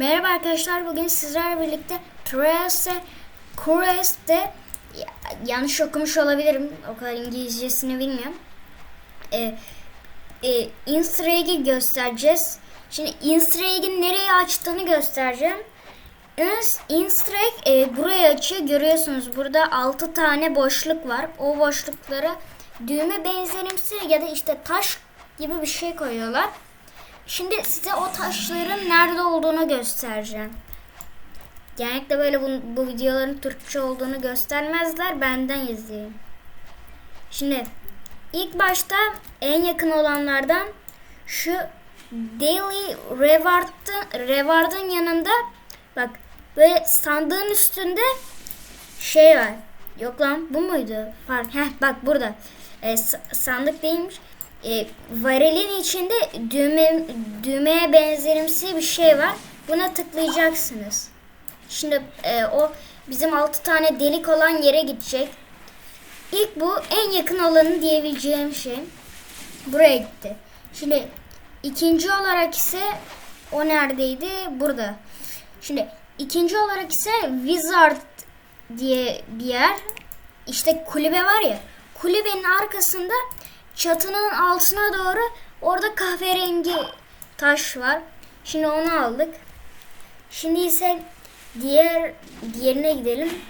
Merhaba arkadaşlar. Bugün sizlerle birlikte Trace Cures'te ya- yanlış okumuş olabilirim. O kadar İngilizcesini bilmiyorum. Ee, e, Easter egg'i göstereceğiz. Şimdi Easter egg'in nereye açtığını göstereceğim. Egg e, burayı açıyor. Görüyorsunuz burada 6 tane boşluk var. O boşluklara düğme benzerimsi ya da işte taş gibi bir şey koyuyorlar. Şimdi size o taşların nerede olduğunu göstereceğim. Genellikle böyle bu, bu videoların Türkçe olduğunu göstermezler. Benden izleyin. Şimdi ilk başta en yakın olanlardan şu Daily Reward'ın Reward'ın yanında bak böyle sandığın üstünde şey var. Yok lan bu muydu? Pardon. Heh bak burada. E, sandık değilmiş. E, varilin içinde düğme düğmeye benzerimsi bir şey var. Buna tıklayacaksınız. Şimdi e, o bizim 6 tane delik olan yere gidecek. İlk bu en yakın olanı diyebileceğim şey. Buraya gitti. Şimdi ikinci olarak ise o neredeydi? Burada. Şimdi ikinci olarak ise Wizard diye bir yer. İşte kulübe var ya. Kulübenin arkasında çatının altına doğru orada kahverengi taş var. Şimdi onu aldık. Şimdi ise diğer diğerine gidelim.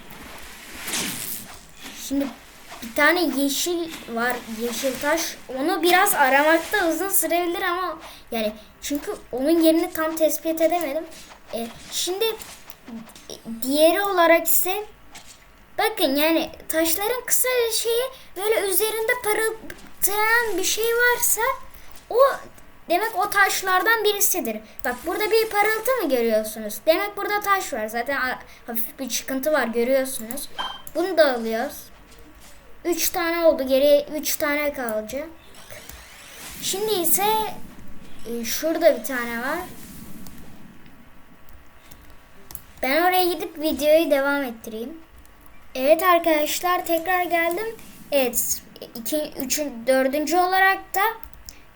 Şimdi bir tane yeşil var, yeşil taş. Onu biraz aramakta uzun sürebilir ama yani çünkü onun yerini tam tespit edemedim. E, şimdi diğeri olarak ise bakın yani taşların kısa şeyi böyle üzerinde parıldayan bir şey varsa o demek o taşlardan birisidir. Bak burada bir parıltı mı görüyorsunuz? Demek burada taş var. Zaten hafif bir çıkıntı var görüyorsunuz. Bunu da alıyoruz. 3 tane oldu. Geriye 3 tane kalacak. Şimdi ise e, şurada bir tane var. Ben oraya gidip videoyu devam ettireyim. Evet arkadaşlar tekrar geldim. Evet iki, üçün, dördüncü olarak da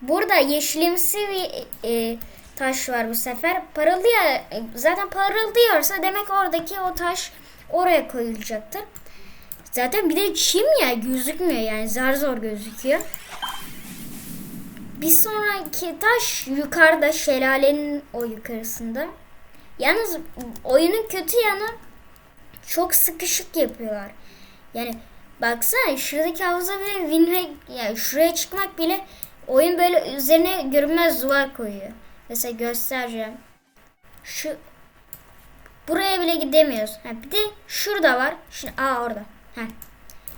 burada yeşilimsi bir e, taş var bu sefer. Parıldıyor. e, Zaten parıldıyorsa demek oradaki o taş oraya koyulacaktır. Zaten bir de çim ya gözükmüyor yani zar zor gözüküyor. Bir sonraki taş yukarıda şelalenin o yukarısında. Yalnız oyunun kötü yanı çok sıkışık yapıyorlar. Yani baksana şuradaki havuza bile winmek yani şuraya çıkmak bile oyun böyle üzerine görünmez duvar koyuyor. Mesela göstereceğim. Şu buraya bile gidemiyoruz. Ha, bir de şurada var. Şimdi aa orada. Ha.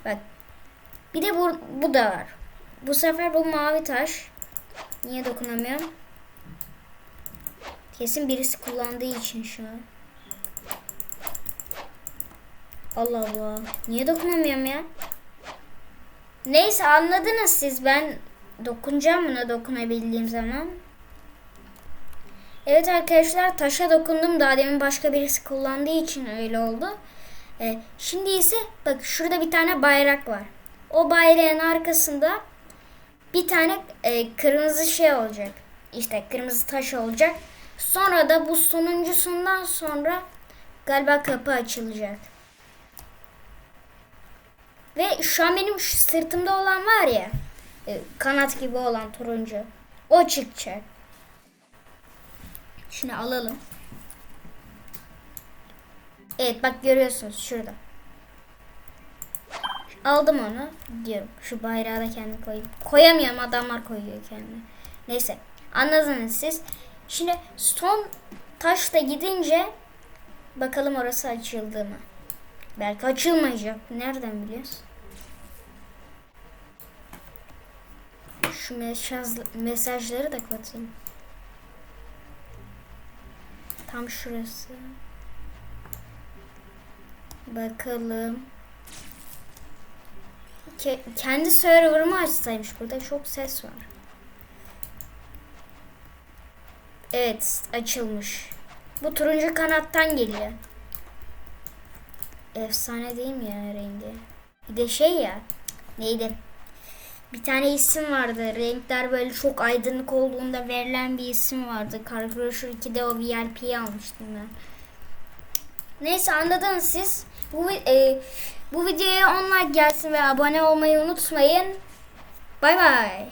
Bak. Bir de bu, bu da var. Bu sefer bu mavi taş. Niye dokunamıyorum? Kesin birisi kullandığı için şu an. Allah Allah. Niye dokunamıyorum ya? Neyse anladınız siz. Ben dokunacağım buna dokunabildiğim zaman. Evet arkadaşlar taşa dokundum. Daha demin başka birisi kullandığı için öyle oldu. Ee, şimdi ise bak şurada bir tane bayrak var. O bayrağın arkasında bir tane e, kırmızı şey olacak. İşte kırmızı taş olacak. Sonra da bu sonuncusundan sonra galiba kapı açılacak. Ve şu an benim şu sırtımda olan var ya e, kanat gibi olan turuncu. O çıkacak. Şunu alalım. Evet bak görüyorsunuz şurada. Aldım onu diyorum. Şu bayrağı da kendim koyayım. Koyamıyorum adamlar koyuyor kendine. Neyse anladınız siz. Şimdi son taşla gidince bakalım orası açıldı mı? Belki açılmayacak. Nereden biliyoruz? Şu mesaj, mesajları da kapatayım. Tam şurası. Bakalım. Ke- kendi server'ımı açsaymış burada çok ses var. Evet açılmış. Bu turuncu kanattan geliyor. Efsane değil mi ya rengi? Bir de şey ya. Neydi? Bir tane isim vardı. Renkler böyle çok aydınlık olduğunda verilen bir isim vardı. Car Crusher 2'de o VIP'yi almıştım ben. Neyse anladınız siz. Bu, e, bu videoya 10 like gelsin ve abone olmayı unutmayın. Bay bay.